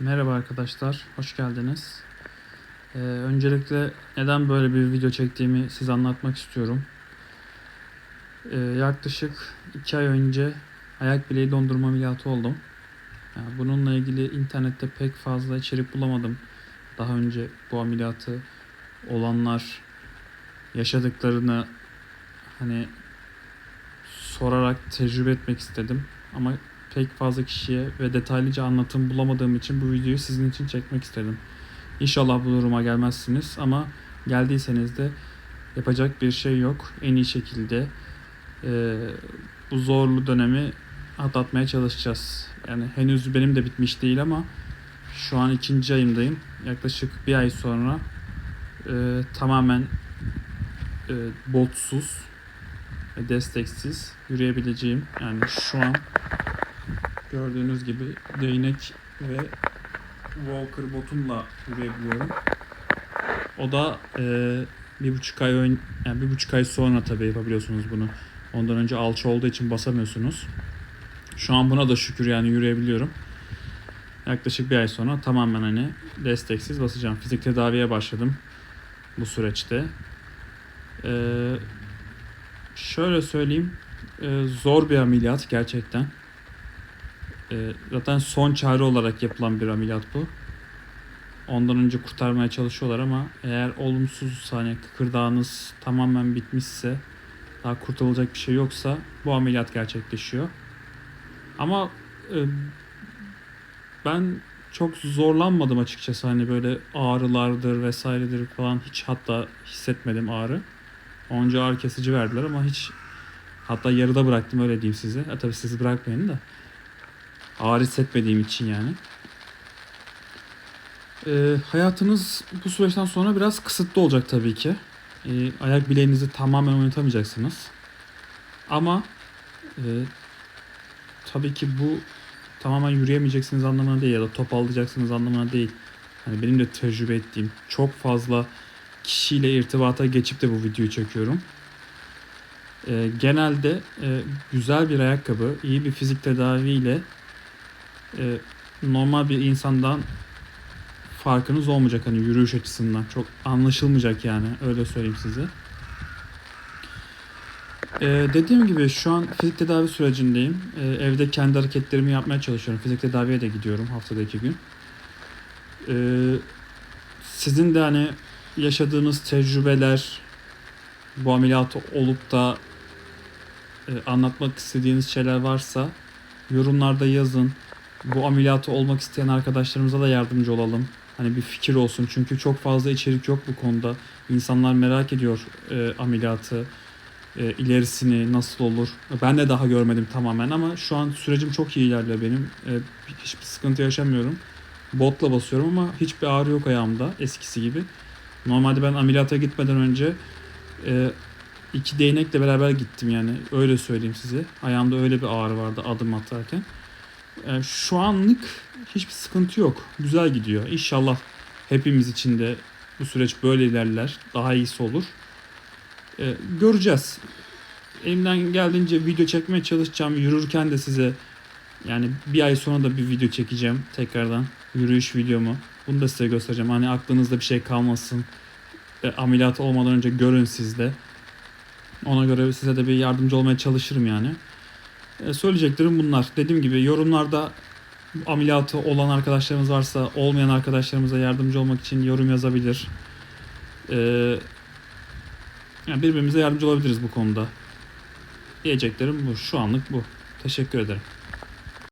Merhaba arkadaşlar, hoş geldiniz. Ee, öncelikle neden böyle bir video çektiğimi size anlatmak istiyorum. Ee, yaklaşık 2 ay önce ayak bileği dondurma ameliyatı oldum. Yani bununla ilgili internette pek fazla içerik bulamadım. Daha önce bu ameliyatı olanlar yaşadıklarını hani sorarak tecrübe etmek istedim. Ama pek fazla kişiye ve detaylıca anlatım bulamadığım için bu videoyu sizin için çekmek istedim. İnşallah bu duruma gelmezsiniz ama geldiyseniz de yapacak bir şey yok. En iyi şekilde e, bu zorlu dönemi atlatmaya çalışacağız. Yani henüz benim de bitmiş değil ama şu an ikinci ayımdayım. Yaklaşık bir ay sonra e, tamamen e, botsuz ve desteksiz yürüyebileceğim. Yani şu an gördüğünüz gibi değnek ve walker botumla yürüyebiliyorum. O da e, bir buçuk ay ön, yani bir buçuk ay sonra tabii yapabiliyorsunuz bunu. Ondan önce alçı olduğu için basamıyorsunuz. Şu an buna da şükür yani yürüyebiliyorum. Yaklaşık bir ay sonra tamamen hani desteksiz basacağım. Fizik tedaviye başladım bu süreçte. Ee, şöyle söyleyeyim. e, zor bir ameliyat gerçekten. E, zaten son çare olarak yapılan bir ameliyat bu. Ondan önce kurtarmaya çalışıyorlar ama eğer olumsuz hani kıkırdağınız tamamen bitmişse daha kurtulacak bir şey yoksa bu ameliyat gerçekleşiyor. Ama e, ben çok zorlanmadım açıkçası hani böyle ağrılardır vesairedir falan hiç hatta hissetmedim ağrı. Onca ağrı kesici verdiler ama hiç hatta yarıda bıraktım öyle diyeyim size. E tabii sizi bırakmayın da ağrı hissetmediğim için yani. Ee, hayatınız bu süreçten sonra biraz kısıtlı olacak tabii ki. Ee, ayak bileğinizi tamamen oynatamayacaksınız. Ama e, tabii ki bu tamamen yürüyemeyeceksiniz anlamına değil ya da top alacaksınız anlamına değil. Hani benim de tecrübe ettiğim çok fazla kişiyle irtibata geçip de bu videoyu çekiyorum. Ee, genelde e, güzel bir ayakkabı, iyi bir fizik tedaviyle e, normal bir insandan farkınız olmayacak hani yürüyüş açısından. Çok anlaşılmayacak yani öyle söyleyeyim size. E, dediğim gibi şu an fizik tedavi sürecindeyim. E, evde kendi hareketlerimi yapmaya çalışıyorum. Fizik tedaviye de gidiyorum haftada iki gün. E, sizin de hani yaşadığınız tecrübeler bu ameliyatı olup da e, anlatmak istediğiniz şeyler varsa yorumlarda yazın bu ameliyatı olmak isteyen arkadaşlarımıza da yardımcı olalım. Hani bir fikir olsun. Çünkü çok fazla içerik yok bu konuda. İnsanlar merak ediyor e, ameliyatı, e, ilerisini nasıl olur. Ben de daha görmedim tamamen ama şu an sürecim çok iyi ilerliyor benim. E, hiçbir sıkıntı yaşamıyorum. Botla basıyorum ama hiçbir ağrı yok ayağımda eskisi gibi. Normalde ben ameliyata gitmeden önce e, iki değnekle beraber gittim yani öyle söyleyeyim size. Ayağımda öyle bir ağrı vardı adım atarken. E, şu anlık hiçbir sıkıntı yok. Güzel gidiyor. İnşallah hepimiz için de bu süreç böyle ilerler. Daha iyisi olur. E, göreceğiz. Elimden geldiğince video çekmeye çalışacağım. Yürürken de size yani bir ay sonra da bir video çekeceğim tekrardan. Yürüyüş videomu. Bunu da size göstereceğim. Hani aklınızda bir şey kalmasın. E, ameliyat olmadan önce görün siz de. Ona göre size de bir yardımcı olmaya çalışırım yani. E, söyleyeceklerim bunlar. Dediğim gibi yorumlarda ameliyatı olan arkadaşlarımız varsa olmayan arkadaşlarımıza yardımcı olmak için yorum yazabilir. E, yani birbirimize yardımcı olabiliriz bu konuda. Diyeceklerim bu. Şu anlık bu. Teşekkür ederim.